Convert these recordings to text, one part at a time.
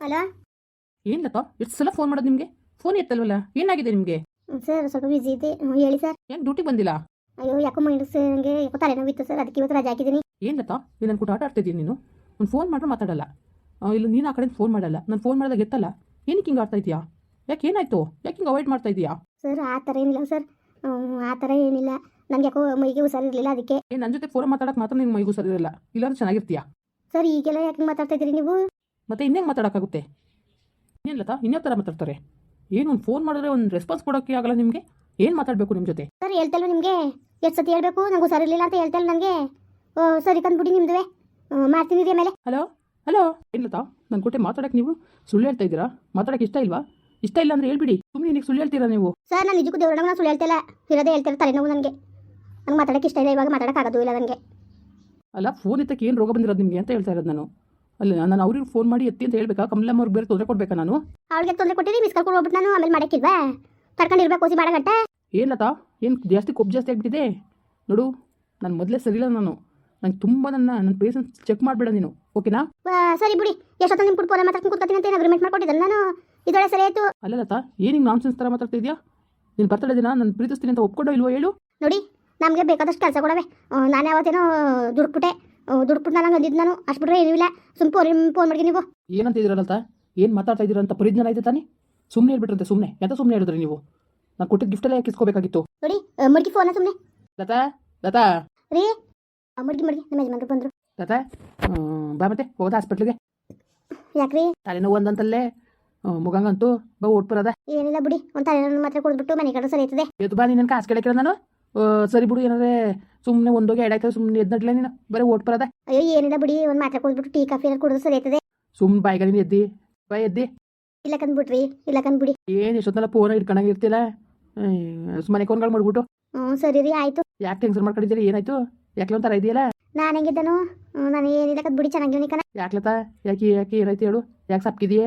Hello ಏನ್ ಲತಾ ಎಷ್ಟು ಸಲ ಫೋನ್ ಮಾಡೋದು ನಿಮಗೆ ಫೋನ್ ಎತ್ತಲ್ವಲ್ಲ ಏನಾಗಿದೆ ನಿಮಗೆ ಸರ್ ಸ್ವಲ್ಪ ಬಿಸಿ ಹ್ಮ್, ಹೇಳಿ ಸರ್ ಏನು ಡ್ಯೂಟಿ ಬಂದಿಲ್ಲ ಅಯ್ಯೋ ಯಾಕೋ ಮೈಂಡ್ ಸರ್ ನನಗೆ ಯಾಕೋ ತಲೆನೋವಿತ್ತು ಸರ್ ಅದಕ್ಕೆ ಇವತ್ತು ರಜೆ ಹಾಕಿದ್ದೀನಿ ಏನ್ ಲತಾ ನೀನು ನನ್ನ ಕೂಡ ಆಟ ಆಡ್ತಿದ್ದೀನಿ ನೀನು ಒಂದು ಫೋನ್ ಮಾಡ್ರೆ ಮಾತಾಡಲ್ಲ ಆ, ಇಲ್ಲ ನೀನು ಆ ಕಡೆ ಫೋನ್ ಮಾಡಲ್ಲ ನಾನು ಫೋನ್ ಮಾಡಿದಾಗ ಎತ್ತಲ್ಲ ಏನಕ್ಕೆ ಹಿಂಗೆ ಆಡ್ತಾ ಇದೀಯಾ ಯಾಕೆ ಏನಾಯ್ತು ಯಾಕೆ ಹಿಂಗೆ ಅವಾಯ್ಡ್ ಮಾಡ್ತಾ ಇದೀಯಾ ಸರ್ ಆ ಥರ ಏನಿಲ್ಲ ಸರ್. ಆ ಥರ ಏನಿಲ್ಲ. ನನಗೆ ಯಾಕೋ ಮೈಗೆ ಹುಷಾರಿರಲಿಲ್ಲ ಅದಕ್ಕೆ. ಏ ನನ್ನ ಜೊತೆ ಫೋನ್ ಮಾತಾಡಕ್ಕೆ ಮಾತ್ರ ನಿಮ್ಗೆ ಮೈಗೂ ಸರಿ ಇರಲ್ಲ. ಇಲ್ಲಾಂದ್ರೆ ಚೆನ್ನಾಗಿರ್ತೀಯಾ? ಸರ್ ಈಗೆಲ್ಲ ಯಾಕೆ ಮಾತಾಡ್ತಾ ಇದ್ದೀರಿ ನೀವು? ಮತ್ತೆ ಇನ್ನೇನು ಮಾತಾಡೋಕ್ಕಾಗುತ್ತೆ? ಇನ್ನೇನು ಲತಾ ಇನ್ಯಾವ ಥರ ಮಾತಾಡ್ತಾರೆ? ಏನು ಒಂದು ಫೋನ್ ಮಾಡಿದ್ರೆ ಒಂದು ರೆಸ್ಪಾನ್ಸ್ ಕೊಡೋಕ್ಕೆ ಆಗಲ್ಲ ನಿಮಗೆ? ಏನು ಮಾತಾಡಬೇಕು ನಿಮ್ಮ ಜೊತೆ? ಸರ್ ಹೇಳ್ತಲ್ವ ನಿಮಗೆ. ಎಷ್ಟು ಸತಿ ಹೇಳ್ಬೇಕು? ನಂಗೆ ಹುಷಾರಿರಲಿಲ್ಲ ಅಂತ ಹೇಳ್ತಲ್ಲ ನನಗೆ ಓ ಸರಿ ಕಂದ್ಬಿಡಿ ನಿಮ್ದುವೆ. ಹ್ಮ್, ಮಾಡ್ತೀನಿ ರೀ ಆಮೇಲೆ. ಹಲೋ? ಹಲೋ? ಏನು ಲತಾ ನನ್ನ ಕೊಟ್ಟೆ ಮಾತಾಡಕ್ಕೆ ನೀವು ಸುಳ್ಳು ಹೇಳ್ತಾ ಇದ್ದೀರಾ? ಮಾತಾಡಕ್ಕೆ ಇಷ್ಟ ಇಲ್ವಾ? ಇಷ್ಟ ಇಲ್ಲ ಅಂದ್ರೆ ಹೇಳ್ಬಿಡಿ. ಸುಮ್ಮನೆ ನಿನಗೆ ಸುಳ್ಳು ಹೇಳ್ತೀರಾ ನೀವು? ಸರ್ ನಾನು ನಿಜಕ್ಕೂ ದೇವ್ರಣ್ಣ ನಾನು ಸುಳ್ಳು ಹೇಳ್ತಿಲ್ಲ. ಇರೋದೇ ಹೇಳ್ತಾರೆ ತಲೆನೋವು ನನಗೆ ನಂಗೆ. ಮಾತಾಡಕ್ಕೆ ಇಷ್ಟ ಇಲ್ಲ ಇವಾಗ ಮಾತಾಡೋಕ್ಕಾಗೋದು ಇಲ್ಲ ನನಗೆ ಅಲ್ಲ ಫೋನ್ ಎತ್ತಕ್ಕೆ ಏನು ರೋಗ ಬಂದಿರೋದು ನಿಮಗೆ ಅಂತ ಹೇಳ್ತಾ ಇರೋದು ನಾನು. ಅಲ್ಲ ನಾನು ಅವ್ರಿಗೆ ಫೋನ್ ಮಾಡಿ ಎತ್ತಿ ಅಂತ ಹೇಳ್ಬೇಕಾ? ಕಮಲಮ್ಮ ಅವ್ರಿಗೆ ಬೇರೆ ತೊಂದರೆ ಕೊಡ್ಬೇಕಾ ನಾನು? ಅವಳಿಗೆ ತೊಂದರೆ ಕೊಟ್ಟಿರಿ ಮಿಸ್ ಕರ್ಕೊಂಡು ಹೋಗ್ಬಿಟ್ಟು ನಾನು ಆಮೇಲೆ ಮಾಡಕ್ಕಿಲ್ವಾ? ತರ್ಕೊಂಡಿರ್ಬೇಕು ಓಸಿ ಮಾಡಗಟ್ಟೆ ಏನು ಲತಾ? ಏನು ಜಾಸ್ತಿ ಕೊಬ್ಬು ಜಾಸ್ತಿ ಆಗಿಬಿಟ್ಟಿದೆ? ನೋಡು ನಾನು ಮೊದಲೇ ಸರಿ ಇಲ್ಲ ನಾನು. ನಂಗೆ ತುಂಬ ನನ್ನ ನನ್ನ ಪೇಷನ್ಸ್ ಚೆಕ್ ಮಾಡಬೇಡ ನೀನು. ಓಕೆನಾ ಸರಿ ಬಿಡಿ. ಎಷ್ಟೊತ್ತು ನಿಮ್ಮ ಫೋನ್ ಮಾತಾಡ್ಕೊಂಡು ಕೂತ್ಕೊತೀನಿ ಅಂತ ಏನು ಅಗ್ರಿಮೆಂಟ್ ಮಾಡ್ಕೊಟ್ಟಿದ್ದಲ್ಲ ನಾನು? ಇದೊಳೆ ಸರಿ ಆಯಿತು. ಅಲ್ಲ ಲತಾ ಏನು ಹಿಂಗೆ ನಾನ್ಸೆನ್ಸ್ ಥರ ಮಾತಾಡ್ತಾ ಇದೆಯಾ? ನೀನು ಬರ್ತಡೇ ದಿನ ನಾನು ಪ್ರೀತಿಸ್ತೀನಿ ಅಂತ ಒಪ್ಕೊಂಡೋ ಇಲ್ವೋ ಹೇಳು? ನೋಡಿ ನಮಗೆ ಬೇಕಾದಷ್ಟು ಕೆಲಸ ಕೊಡವೆ. ನಾನು ಯಾವತ್ತೇನೋ ಬಿಟ್ಟೆ ದುಡ್ಡು ನಾನು ಅಂದಿದ್ದು ನಾನು. ಅಷ್ಟು ಬಿಟ್ರೆ ಏನೂ ಇಲ್ಲ. ಸುಮ್ ಫೋನ್ ಫೋನ್ ಮಾಡಿ ನೀವು. ಏನಂತ ಇದ್ದೀರಲ್ಲ ಏನು ಮಾತಾಡ್ತಾ ಇದ್ದೀರ ಅಂತ ಪರಿಜ್ಞಾನ ಐತೆ ತಾನೇ? ಸುಮ್ಮನೆ ಹೇಳ್ಬಿಟ್ರಂತೆ ಸುಮ್ಮನೆ ಎಂತ ಸುಮ್ಮನೆ ಹೇಳಿದ್ರಿ ನೀವು? ನಾನು ಕೊಟ್ಟಿದ್ದ ಗಿಫ್ಟ್ ಎಲ್ಲ ಹಾಕಿಸ್ಕೋಬೇಕಾಗಿತ್ತು ನೋಡಿ ಮಡ್ಗಿ ಫೋನ ಸುಮ್ಮನೆ ಲತಾ ಲತಾ. ರೀ ಮಡ್ಗಿ ಮಡ್ಗಿ. ನಮ್ಮ ಯಜಮಾನ್ರು ಬಂದರು. ಲತಾ ಬಾ ಮತ್ತೆ ಹೋಗೋದಾ ಹಾಸ್ಪಿಟ್ಲಿಗೆ ಯಾಕ್ರಿ? ತಲೆನೋವು ಅಂದಂತಲ್ಲೇ. ಮುಗಂಗಂತೂ ಬಾ ಓಟ್ ಬರದ? ಏನಿಲ್ಲ ಬಿಡಿ ಒಂದ್ ತಲೆ ಮಾತ್ರ ಕುಡಿದ್ಬಿಟ್ಟು ಮನೆ ಕಡೆ ಸರಿ ಆಯ್ತದೆ ಎದ್ದು ಬಾ ನೀನು ಕಾಸು ಕೇಳಕ್ಕಿರ ನಾನು? ಸರಿ ಬಿಡು ಏನಾದ್ರೆ ಸುಮ್ಮನೆ ಒಂದೋಗಿ ಎಡಾಯ್ತದೆ ಸುಮ್ಮನೆ ಎದ್ದು ನಡ್ಲೆ ನೀನು ಬರೀ ಓಟ್ ಬರದ? ಅಯ್ಯೋ ಏನಿಲ್ಲ ಬಿಡಿ ಒಂದ್ ಮಾತ್ರ ಕೊಡ್ಬಿಟ್ಟು ಟೀ ಕಾಫಿ ಎಲ್ಲ ಕುಡಿದ್ರೆ ಸರಿ ಆಯ್ತದೆ ಸುಮ್ಮನೆ ಬಾಯಿಗೆ ನೀನು ಎದ್ದಿ ಬಾ ಎದ್ದಿ. ಇಲ್ಲ ಕಂದ್ಬಿಟ್ರಿ ಇಲ್ಲ ಕಂದ್ಬಿಡಿ. ಏನ್ ಎಷ್ಟೊತ್ತಲ್ಲ ಫೋನ್ ಇಟ್ಕೊಂಡಾಗಿರ್ತಿಲ್ಲ ಸುಮ್ಮನೆ ಫೋನ್ಗಳು ಮಾಡ್ಬಿಟ್ಟು. ಹ್ಮ್ ಸರಿ ರೀ ಆಯ್ತು. ಯಾಕೆ ಟೆನ್ಷನ್ ಮಾಡ್ಕೊಂಡಿದ್ದೀರಿ ಏನಾಯ್ತು? ಯಾಕೆ ಒಂಥರ ಇದೆಯಲ್ಲ? ನಾನು ಹೆಂಗಿದ್ದನು ನಾನು ಏನಿಲ್ಲ ಕದ್ಬಿಡಿ ಚೆನ್ನಾಗಿವ್ನಿ ಕಣ ಯಾಕ್ಲತ? ಯಾಕೆ ಯಾಕೆ ಏನಾಯ್ತು ಹೇಳು? ಯಾಕೆ ಸಪ್ಕಿದೆಯೇ?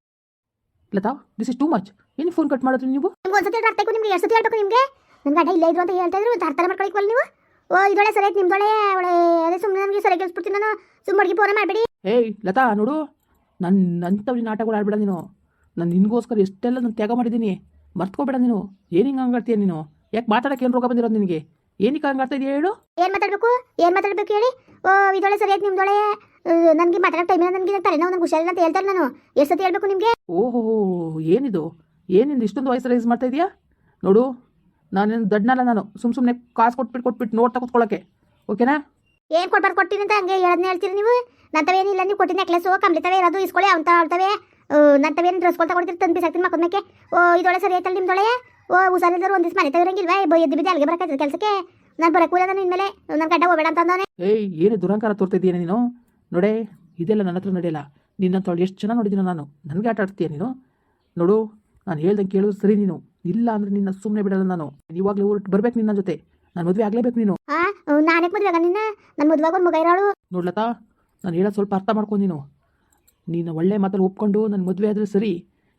Latha this is too much ಏನು ಫೋನ್ ಕಟ್ ಮಾಡಿದ್ರಿ ನೀವು? ನಿಮ್ಗೆ ಒಂದ್ಸತಿ ಅರ್ಥ ಆಯ್ತು ನಿಮ್ಗೆ ಎಷ್ಟು ಸತಿ ಹೇಳ್ಬೇಕು ನಿಮಗೆ? ನನ್ನ ಗಂಡ ಇಲ್ಲ ಇದ್ರು ಅಂತ ಹೇಳ್ತಾ ಇದ್ರು ಅರ್ಥ ಮಾಡ್ಕೊಳಿಕ್ವಲ್ಲ ನೀವು? ಓ ಇದೊಳೆ ಸರಿ ಆಯ್ತು ನಿಮ್ದೊಳೆ ಅವಳೆ ಅದೇ ಸುಮ್ಮನೆ ನನಗೆ ಸರಿ ಕೇಳಿಸ್ಬಿಡ್ತೀನಿ ನಾನು. ಸುಮ್ಮನೆ ಫೋನ್ ಮಾಡಬೇಡಿ. ಏಯ್ ಲತಾ ನೋಡು ನನ್ನ ನಂತವ್ರಿ ನಾಟಕಗಳು ಆಡ್ಬೇಡ ನೀನು. ನಾನು ನಿನಗೋಸ್ಕರ ಎಷ್ಟೆಲ್ಲ ನಾನು ತ್ಯಾಗ ಮಾಡಿದ್ದೀನಿ. ಮರ್ತ್ಕೋಬೇಡ ನೀನು. ಏನು ಹಿಂಗೆ ಹಂಗಾಡ್ತೀಯ ನೀನು? ಯಾಕೆ ಮಾತಾಡಕ್ಕೆ ಏನು ರೋಗ ಬಂದಿರೋದು ನಿನಗೆ? ಏನಕ್ಕೆ ಹಂಗಾಡ್ತಾ ಇದೆಯಾ ಹೇಳು? ಏನು ಮಾತಾಡಬೇಕು? ಏನು ಮಾತಾಡಬೇಕು ಹೇಳಿ? ಓ ಇದೊಳೆ ಸರಿ ಆಯ್ತು ನಿಮ್ದೊಳೆ. ನನಗೆ ಮಾತಾಡೋ ಟೈಮಿನ ನನಗೆ ತಲೆನೋವು ನನಗೆ ಹುಷಾರಿಲ್ಲ ಅಂತ ಹೇಳ್ತಾರೆ ನಾನು. ಎಷ್ಟು ಸತಿ ಹೇಳ್ಬೇಕು ನಿಮಗೆ? ಓಹೋ ಏನಿದು? ಏನಿಂದ ಇಷ್ಟೊಂದು ವಾಯ್ಸ್ ರೈಸ್ ಮಾಡ್ತಾ ಇದೆಯಾ? ನೋಡು ನಾನೇನು ದಡ್ಡನಲ್ಲ ನಾನು. ಸುಮ್ಮ ಸುಮ್ಮನೆ ಕಾಸು ಕೊಟ್ಬಿಟ್ಟು ಕೊಟ್ಬಿಟ್ಟು ನೋಡ್ತಾ ಕೂತ್ಕೊಳ್ಳೋಕ್ಕೆ ಓಕೆನಾ? ಏನು ಕೊಡ್ಬಾರ್ದು ಕೊಡ್ತೀನಿ ಅಂತ ಹಂಗೆ ಹೇಳದ್ನ ಹೇಳ್ತೀರಿ ನೀವು? ನಂತವೇನಿಲ್ಲ ನೀವು ಕೊಟ್ಟಿನ ನೆಕ್ಲೆಸು ಕಂಬ್ಲಿತವೆ ಇರೋದು ಇಸ್ಕೊಳ್ಳಿ ಅಂತ ಹೇಳ್ತವೆ ನಂತವೇನು ಡ್ರೆಸ್ ಕೊಡ್ತಾ ಕೊಡ್ತೀರಿ ತಂದು ಬಿಸಾಕ್ತೀನಿ ಮಕ್ಕದ ಮೇಲೆ ಓ ಇದೊಳೆ ಸರಿ ಆಯ್ತಲ್ಲ ನಿಮ್ದೊಳೆ? ಓ ಹುಷಾರಿಲ್ದರು ಒಂದಿವ್ಸ ಮನೆ ತಗಿರಂಗಿಲ್ವಾ? ಎದ್ದು ಬಿದ್ದೆ ಅಲ್ಲಿಗೆ ಬರಕಾಯ್ತದೆ ಕೆಲಸಕ್ಕೆ. ನಾನು ಬರಕೂಲ ನಾನು ಇನ್ಮೇಲೆ. ನನ್ನ ಗಡ್ಡ ಹೋಗಬೇಡ ಅಂತ ಅಂದಾನೆ ಏಯ್ ಏನು ದುರಂಕಾರ ತೋರ್ತಿದ್ದೀಯ ನೀನು? ನೋಡೇ ಇದೆಲ್ಲ ನನ್ನ ಹತ್ರ ನಡೆಯಲ್ಲ. ನಿನ್ನಂಥವಳು ಎಷ್ಟು ಚೆನ್ನಾಗಿ ನೋಡಿದ್ದೀನ ನಾನು. ನನಗೆ ಆಟ ಆಡ್ತೀಯ ನೀನು? ನೋಡು ನಾನು ಹೇಳ್ದಂಗೆ ಕೇಳೋದು ಸರಿ ನೀನು. ಇಲ್ಲ ಅಂದ್ರೆ ನಿನ್ನ ಸುಮ್ಮನೆ ಬಿಡಲ್ಲ ನಾನು. ಇವಾಗಲೇ ಹೊರಟು ಬರ್ಬೇಕು ನಿನ್ನ ಜೊತೆ. ನಾನು ಮದುವೆ ಆಗ್ಲೇಬೇಕು ನೀನು. ನಾನೇ ಮದುವೆ ಆಗ ನಿನ್ನ? ನನ್ನ ಮದುವಾಗ ಒಂದು ಮಗ ಇರೋಳು. ನೋಡ್ಲತಾ ನಾನು ಹೇಳೋದು ಸ್ವಲ್ಪ ಅರ್ಥ ಮಾಡ್ಕೊಂಡು ನೀನು. ನೀನು ಒಳ್ಳೆ ಮಾತಲ್ಲಿ ಒಪ್ಕೊಂಡು ನನ್ನ ಮದುವೆ ಆದರೆ ಸರಿ.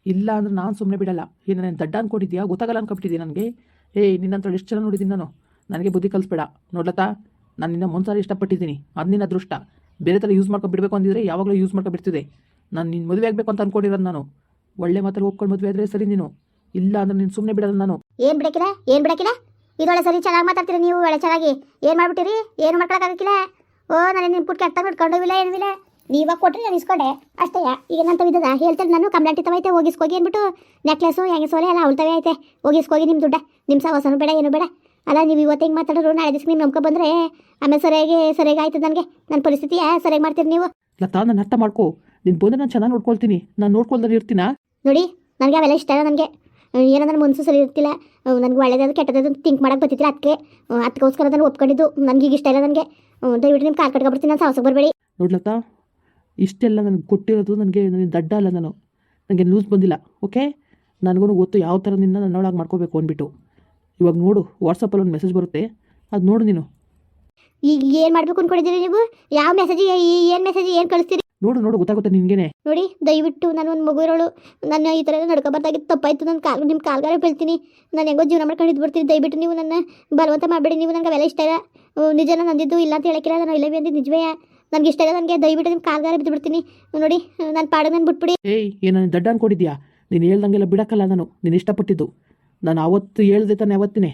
ಇಲ್ಲ ಅಂದ್ರೆ ನಾನು ಸುಮ್ಮನೆ ಬಿಡಲ್ಲ. ಏನು ನಾನು ದಡ್ಡ ಅನ್ಕೊಂಡಿದ್ಯಾ? ಗೊತ್ತಾಗಲ್ಲ ಅನ್ಕೊಬಿಟ್ಟಿದ್ಯಾ ನನಗೆ? ಏಯ್ ನಿನ್ನಂತ ಎಷ್ಟು ಚೆನ್ನಾಗಿ ನೋಡಿದ್ದೀನಿ ನಾನು. ನನಗೆ ಬುದ್ಧಿ ಕಲಿಸ್ಬೇಡ. ನೋಡ್ಲತಾ ನಾನು ನಿನ್ನ ಮುಂಸಾರಿ ಇಷ್ಟಪಟ್ಟಿದ್ದೀನಿ. ಅದು ನಿನ್ನ ಅದೃಷ್ಟ. ಬೇರೆ ಥರ ಯೂಸ್ ಮಾಡ್ಕೊಂಡು ಬಿಡಬೇಕು ಅಂದಿದ್ರೆ ಯಾವಾಗಲೂ ಯೂಸ್ ಮಾಡ್ಕೊಂಡು ಬಿಡ್ತಿದೆ ನಾನು ನಿನ್ನ ಮದುವೆ ಆಗಬೇಕು ಅಂತ ಅನ್ಕೊಂಡಿರೋದು ನಾನು. ಒಳ್ಳೆ ಮಾತ್ರ ಒಪ್ಕೊಂಡು ಮದುವೆ ಆದರೆ ಸರಿ ನೀನು. ಇಲ್ಲ ಅಂದ್ರೆ ನೀನು ಸುಮ್ಮನೆ ಬಿಡೋದು ನಾನು. ಏನು ಬಿಡಕಿಲ್ಲ ಏನು ಬಿಡಕಿಲ್ಲ ಇದೊಳೆ ಸರಿ ಚೆನ್ನಾಗಿ ಮಾತಾಡ್ತೀರಿ ನೀವು, ಒಳ್ಳೆ ಚೆನ್ನಾಗಿ. ಏನು ಮಾಡ್ಬಿಟ್ಟಿರಿ? ಏನು ಮಾಡ್ಕೊಳಕ್ಕಾಗಕ್ಕಿಲ್ಲ ಓ, ನಾನು ನಿಮ್ಮ ಪುಟ್ಟ ಕೆಟ್ಟ ಏನೂ ಏನಿಲ್ಲ ನೀವಾಗ ಕೊಟ್ಟರೆ ನಾನು ಇಸ್ಕೊಂಡೆ. ಅಷ್ಟೇ, ಈಗ ನನ್ನ ವಿಧದ ಹೇಳ್ತಾರೆ ನಾನು, ಕಂಪ್ಲೇಂಟ್ ತವೈತೆ ಹೋಗಿಸ್ಕೋಗಿ ಅಂದ್ಬಿಟ್ಟು ನೆಕ್ಲೆಸು ಹೆಂಗೆ ಸೋಲೆ ಎಲ್ಲ ಉಳ್ತವೆ ಐತೆ. ಹೋಗಿಸ್ಕೋಗಿ ನಿಮ್ಮ ದುಡ್ಡ. ನಿಮ್ಮ ಸವಸನು ಬೇಡ, ಏನು ಬೇಡ. ಅಲ್ಲ ನೀವು ಇವತ್ತು ಹಿಂಗೆ ಮಾತಾಡೋರು? ನಾಳೆ ದಿವಸ ನೀವು ನಂಬ್ಕೊ ಬಂದರೆ ಆಮೇಲೆ ಸರಿಯಾಗಿ ಸರಿಯಾಗಿ ಆಯ್ತು ನನಗೆ. ನನ್ನ ಪರಿಸ್ಥಿತಿ ಸರಿಯಾಗಿ ಮಾಡ್ತೀರಿ ನೀವು? ಲತಾ ನಾನು ಅರ್ಥ ಮಾಡ್ಕೋ. ನೀನು ಬಂದರೆ ನಾನು ಚೆನ್ನಾಗಿ ನೋಡ್ಕೊಳ್ತೀನಿ. ನಾನು ನೋಡ್ಕೊಳ್ದಲ್ಲಿ ಇರ್ತೀನಾ? ನೋಡಿ ನನಗೆ ಅವೆಲ್ಲ ಇಷ್ಟ ಇಲ್ಲ ನನಗೆ. ಏನೋ ನನ್ನ ಮನಸ್ಸು ಸರಿ ಇರ್ತಿಲ್ಲ. ನನಗೆ ಒಳ್ಳೇದಾದ್ರು ಕೆಟ್ಟದಾದ್ರು ತಿಂಕ್ ಮಾಡಕ್ಕೆ ಬರ್ತಿಲ್ಲ ಅದಕ್ಕೆ ಅದಕ್ಕೋಸ್ಕರ ನಾನು ಒಪ್ಕೊಂಡಿದ್ದು. ನನಗೆ ಈಗ ಇಷ್ಟ ಇಲ್ಲ ನನಗೆ. ದಯವಿಟ್ಟು ನಿಮ್ಮ ಕಾಲು ಕಟ್ಕೊಬಿಡ್ತೀನಿ. ನಾನು ಸಾಹಸಕ್ಕೆ ಬರಬೇಡಿ. ನೋಡ್ಲತ್ತಾ ಇಷ್ಟೆಲ್ಲ ನನಗೆ ಕೊಟ್ಟಿರೋದು ನನಗೆ ನನಗೆ ದಡ್ಡ ಅಲ್ಲ ನಾನು. ನನಗೆ ಲೂಸ್ ಬಂದಿಲ್ಲ ಓಕೆ? ನನಗೂ ಗೊತ್ತು ಯಾವ ಥರ ನಿನ್ನ ನನ್ನೊಳಗೆ ಮಾಡ್ಕೋಬೇಕು ಅಂದ್ಬಿಟ್ಟು. ಇವಾಗ ನೋಡು ವಾಟ್ಸಪ್ಪಲ್ಲಿ ಒಂದು ಮೆಸೇಜ್ ಬರುತ್ತೆ. ಅದು ನೋಡು ನೀನು. ಈಗ ಏನು ಮಾಡಬೇಕು ಅಂದ್ಕೊಂಡಿದ್ದೀರಿ ನೀವು? ಯಾವ ಮೆಸೇಜ್ ಏನು ಮೆಸೇಜ್ ಏನು ಕಳಿಸ್ತೀರಿ? ನೋಡು ನೋಡು ಗೊತ್ತಾಗುತ್ತೆ ನಿನಗೇನೆ. ನೋಡಿ ದಯವಿಟ್ಟು ನಾನು ಒಂದು ಮಗು ಇರೋಳು ನನ್ನ ಈ ಥರ ನಡ್ಕೊಬಾರ್ದಾಗಿತ್ತು ತಪ್ಪಾಯ್ತು. ನನ್ನ ಕಾಲು ನಿಮ್ಮ ಕಾಲ್ಗಾರ ಬೀಳ್ತೀನಿ. ನಾನು ಹೆಂಗೋ ಜೀವನ ಮಾಡ್ಕೊಂಡು ಇದ್ಬಿಡ್ತೀನಿ ದಯವಿಟ್ಟು ನೀವು ನನ್ನ ಬಲವಂತ ಮಾಡಬೇಡಿ. ನೀವು ನನಗೆ ಅವೆಲ್ಲ ಇಷ್ಟ ಇಲ್ಲ. ನಿಜ ನಿಜನ ನಂದಿದ್ದು ಇಲ್ಲ ಅಂತ ಹೇಳಕ್ಕಿಲ್ಲ. ನಾನು ಇಲ್ಲವೇ ಅಂದಿದ್ದು ನಿಜವೇ. ನನಗೆ ಇಷ್ಟ ಇಲ್ಲ ನನಗೆ ದಯವಿಟ್ಟು ನಿಮ್ಮ ಕಾಲ್ಗಾರ ಬಿದ್ದುಬಿಡ್ತೀನಿ ನೋಡಿ ನಾನು ಪಾಡಿಗೆ ನಾನು ಬಿಟ್ಬಿಡಿ. ಏಯ್ ಏನು ನಾನು ದಡ್ಡ ಅನ್ಕೊಂಡಿದ್ಯಾ? ನೀನು ಹೇಳ್ದಂಗೆಲ್ಲ ಬಿಡಕ್ಕಲ್ಲ ನಾನು. ನೀನು ಇಷ್ಟಪಟ್ಟಿದ್ದು. ನಾನು ಅವತ್ತು ಹೇಳ್ದೆ ತಾನೆ ಅವತ್ತಿನೇ.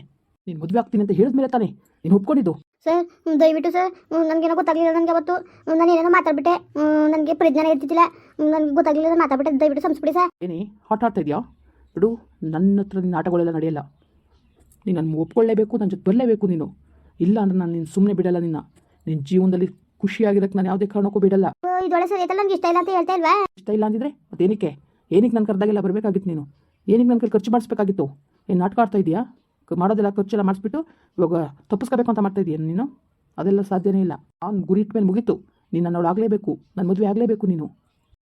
ನೀನು ಮದುವೆ ಆಗ್ತೀನಿ ಅಂತ ಹೇಳಿದ್ಮೇಲೆ ತಾನೆ. ನೀನು ಒಪ್ಕೊಂಡಿದ್ದು? ಸರ್ ದಯವಿಟ್ಟು ಸರ್ ನನಗೇನೋ ಗೊತ್ತಾಗಲಿಲ್ಲ ನನಗೆ ಅವತ್ತು ನಾನು ಏನೇನೋ ಮಾತಾಡ್ಬಿಟ್ಟೆ. ನನಗೆ ಪ್ರಜ್ಞಾನ ಇರ್ತಿದ್ದಿಲ್ಲ. ನನಗೆ ಗೊತ್ತಾಗಲಿಲ್ಲ ಮಾತಾಡ್ಬಿಟ್ಟೆ. ದಯವಿಟ್ಟು ಸಂಸ್ಬಿಡಿ ಸರ್. ಏನಿ ಹಾಟ್ ಆಡ್ತಾ ಇದೆಯಾ? ಬಿಡು ನನ್ನ ಹತ್ರ ನಿನ್ನ ಆಟಗಳೆಲ್ಲ ನಡೆಯಲ್ಲ. ನೀನು ನನ್ನ ಒಪ್ಕೊಳ್ಳೇಬೇಕು ನನ್ನ ಜೊತೆ ಬರಲೇಬೇಕು ನೀನು. ಇಲ್ಲ ಅಂದ್ರೆ ನಾನು ನೀನು ಸುಮ್ಮನೆ ಬಿಡಲ್ಲ ನಿನ್ನ. ನಿನ್ನ ಜೀವನದಲ್ಲಿ ಖುಷಿಯಾಗಿರೋಕ್ಕೆ ನಾನು ಯಾವುದೇ ಕಾರಣಕ್ಕೂ ಬಿಡಲ್ಲ. ಇದೊಳೆ ಸರ್ ನನಗೆ ಇಷ್ಟ ಇಲ್ಲ ಅಂತ ಹೇಳ್ತಾ ಇಲ್ವಾ? ಇಷ್ಟ ಇಲ್ಲ ಅಂದಿದ್ರೆ ಮತ್ತೇನಕ್ಕೆ? ಏನಕ್ಕೆ ನನ್ನ ಕರೆದಾಗೆಲ್ಲ ಬರಬೇಕಾಗಿತ್ತು ನೀನು? ಏನಕ್ಕೆ ನನ್ನ ಕೈ ಖರ್ಚು ಮಾಡಿಸ್ಬೇಕಾಗಿತ್ತು? ಏನು ನಾಟಕ ಆಡ್ತಾ ಇದೆಯಾ? ಮಾಡೋದೆಲ್ಲ ಖರ್ಚೆಲ್ಲ ಮಾಡಿಸ್ಬಿಟ್ಟು ಇವಾಗ ತಪ್ಪಿಸ್ಕೋಬೇಕು ಅಂತ ಮಾಡ್ತಾ ಇದೀಯ ನೀನು? ಅದೆಲ್ಲ ಸಾಧ್ಯನೇ ಇಲ್ಲ. ಅವ್ನು ಗುರಿ ಇಟ್ಟ ಮೇಲೆ ಮುಗೀತು. ನೀನು ನನ್ನ ಆಗಲೇಬೇಕು. ನನ್ನ ಮದುವೆ ಆಗಲೇಬೇಕು ನೀನು.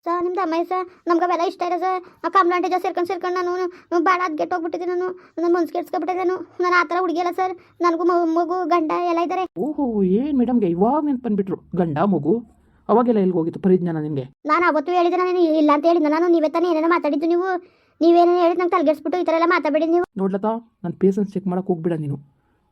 ಸರ್ ನಿಮ್ದು ಅಮ್ಮ ಸರ್ ನಮ್ಗೆ ಅವೆಲ್ಲ ಇಷ್ಟ ಇದೆ ಸರ್ ಆ ಕಂಪ್ಲೇಂಟ್ ಜಾಸ್ತಿ ಸೇರ್ಕೊಂಡು ಸೇರ್ಕೊಂಡು ನಾನು ಭಾಳ ಅದು ಗೆಟ್ ಹೋಗ್ಬಿಟ್ಟಿದ್ದೆ ನಾನು. ನನ್ನ ಮನ್ಸು ಕೆಡ್ಸ್ಕೊಬಿಟ್ಟಿದ್ದೆ ನಾನು. ನಾನು ಆ ಥರ ಹುಡುಗಿ ಅಲ್ಲ ಸರ್. ನನಗೂ ಮಗು ಗಂಡ ಎಲ್ಲ ಇದ್ದಾರೆ ಓಹೋ ಏನು ಮೇಡಮ್ಗೆ ಇವಾಗ ನೆನ್ಪು ಬಂದ್ಬಿಟ್ರು ಗಂಡ ಮಗು? ಅವಾಗೆಲ್ಲ ಎಲ್ಲಿ ಹೋಗಿತ್ತು ಪರಿಜ್ಞಾನ ನಿಮಗೆ ನಾನು ಅವತ್ತು ಹೇಳಿದೆ ನಾನು ಇಲ್ಲ ಅಂತ ಹೇಳಿದ್ದೆ ನಾನು ನೀವೇ ತಾನೇ ಏನೇನೋ ಮಾತಾಡಿದ್ದು ನೀವು. ನೀವೇನೇನು ಹೇಳಿದ್ ನಂಗೆ ತಲೆಗೆಡ್ಸ್ಬಿಟ್ಟು ಈ ಥರ ಎಲ್ಲ ಮಾತಾಡಿ ನೀವು. ನೋಡ್ಲತ್ತ ನನ್ನ ಪೇಸನ್ಸ್ ಚೆಕ್ ಮಾಡೋಕೆ ಹೋಗ್ಬಿಡ ನೀನು.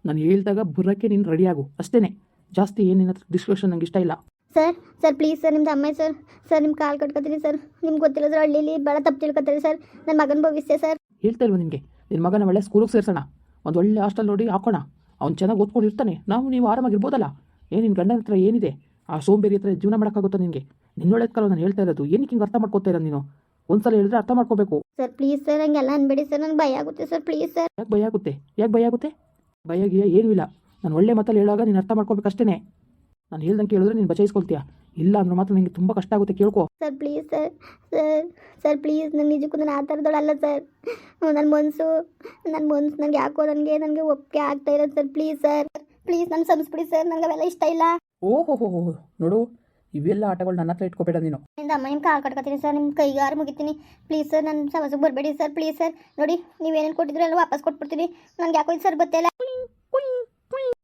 ನಾನು ಹೇಳ್ದಾಗ ಬರೋಕ್ಕೆ ನೀನು ರೆಡಿಯಾಗು ಅಷ್ಟೇನೆ. ಜಾಸ್ತಿ ಏನಿನ ಡಿಸ್ಕಷನ್ ನಂಗೆ ಇಷ್ಟ ಇಲ್ಲ. ಸರ್ ಸರ್ ಪ್ಲೀಸ್ ಸರ್ ನಿಮ್ದು ಅಮ್ಮ ಸರ್ ಸರ್ ನಿಮ್ಮ ಕಾಲ್ ಕಟ್ಕೊತೀನಿ ಸರ್. ನಿಮ್ಗೆ ಗೊತ್ತಿಲ್ಲ ಸರ್ ಹಳ್ಳಿಲಿ ಭಾಳ ತಪ್ಪು ತಿಳ್ಕೊತಾರೆ ಸರ್. ನನ್ನ ಮಗನ ಭವಿಷ್ಯ ಸರ್. ಹೇಳ್ತಾ ಇಲ್ವ ನಿಮಗೆ ನಿನ್ನ ಮಗನ ಒಳ್ಳೆ ಸ್ಕೂಲಿಗೆ ಸೇರ್ಸೋಣ. ಒಂದು ಒಳ್ಳೆ ಹಾಸ್ಟೆಲ್ ನೋಡಿ ಹಾಕೋಣ. ಅವ್ನು ಚೆನ್ನಾಗಿ ಓದ್ಕೊಂಡು ಇರ್ತಾನೆ. ನಾವು ನೀವು ಆರಾಮಾಗಿರ್ಬೋದಲ್ಲ? ಏನು ನಿನ್ನ ಗಂಡನ ಹತ್ರ ಏನಿದೆ? ಆ ಸೋಂಬೇರಿ ಹತ್ರ ಜೀವನ ಮಾಡೋಕ್ಕಾಗುತ್ತಾ ನಿನಗೆ? ನಿನ್ನೊಳ್ಳೆ ಕಾಲ ನಾನು ಹೇಳ್ತಾ ಇರೋದು. ಏನಕ್ಕೆ ಹಿಂಗೆ ಅರ್ಥ ಮಾಡ್ಕೋತಾ ಇರೋದು ನೀನು? ಒಂದ್ಸಲ ಹೇಳಿದ್ರೆ ಅರ್ಥ ಮಾಡ್ಕೋಬೇಕು. ಸರ್ ಪ್ಲೀಸ್ ಸರ್ ಹಂಗೆಲ್ಲ ಅನ್ಬೇಡಿ ಸರ್ ನನಗೆ ಭಯ ಆಗುತ್ತೆ ಸರ್ ಪ್ಲೀಸ್ ಸರ್ ಯಾಕೆ ಭಯ ಆಗುತ್ತೆ? ಯಾಕೆ ಭಯ ಆಗುತ್ತೆ? ಭಯ ಗಿಯ ಏನೂ ಇಲ್ಲ. ನಾನು ಒಳ್ಳೆ ಮಾತಲ್ಲಿ ಹೇಳುವಾಗ ನೀನು ಅರ್ಥ ಮಾಡ್ಕೋಬೇಕಷ್ಟೇ ನಾನು ಹೇಳ್ದಂಗೆ ಕೇಳಿದ್ರೆ ನೀನು ಬಚಾಯಿಸ್ಕೊಳ್ತೀಯ. ಇಲ್ಲ ಅಂದ್ರೆ ಮಾತ್ರ ನಿಮಗೆ ತುಂಬ ಕಷ್ಟ ಆಗುತ್ತೆ ಕೇಳ್ಕೊ. Sir please sir sir sir please ನಾನು ನಿಜಕ್ಕೂ ನಾನು ಆ ಥರದೊಳಲ್ಲ ಸರ್ ನನ್ನ ಮನಸ್ಸು ನನ್ನ ಮನ್ಸು ನನಗೆ ಯಾಕೋ ನನಗೆ ನನಗೆ ಒಪ್ಪಿಗೆ ಆಗ್ತಾ ಇರೋದು ಸರ್ ಪ್ಲೀಸ್ ಸರ್ ಪ್ಲೀಸ್ ನನ್ನ ಸಂಸ್ಬಿಡಿ ಸರ್ ನನಗೆ ಅವೆಲ್ಲ ಇಷ್ಟ ಇಲ್ಲ. ಓಹೋ ಹೋ ಹೋ ನೋಡು ಇವೆಲ್ಲ ಆಟಗಳು ನನ್ನ ಹತ್ರ ಇಟ್ಕೋಬೇಡ ನೀನು. ಅಮ್ಮ ನಿಮ್ಮ ಕಾಲು ಕಟ್ಕೊತೀನಿ ಸರ್ ನಿಮ್ಮ ಕೈಗಾರು ಮುಗಿತೀನಿ. ಪ್ಲೀಸ್ ಸರ್ ನನ್ನ ಸಮಸ್ಯೆಗೆ ಬರಬೇಡಿ ಸರ್ ಪ್ಲೀಸ್ ಸರ್. ನೋಡಿ ನೀವೇನೇನು ಕೊಟ್ಟಿದ್ರು ಎಲ್ಲ ವಾಪಸ್ ಕೊಟ್ಬಿಡ್ತೀನಿ. ನನಗೆ ಯಾಕೋ ಇದು ಸರ್ ಗೊತ್ತಿಲ್ಲ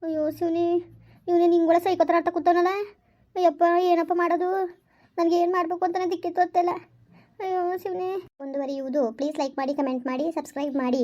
ಅಯ್ಯೋ, ಶಿವನಿ, ಇವನೇ ನಿಂಗಳ ಸೈಕೋತರ ಆಟ ಕೂತವನಲ್ಲ. ಅಯ್ಯಪ್ಪ, ಏನಪ್ಪ ಮಾಡೋದು? ನನಗೆ ಏನು ಮಾಡಬೇಕು ಅಂತಲೇ ದಿಕ್ಕಿತ್ತು ಗೊತ್ತಿಲ್ಲ ಅಯ್ಯೋ, ಶಿವನೇ. ಮುಂದುವರಿಯುವುದು ಪ್ಲೀಸ್ ಲೈಕ್ ಮಾಡಿ ಕಮೆಂಟ್ ಮಾಡಿ ಸಬ್ಸ್ಕ್ರೈಬ್ ಮಾಡಿ.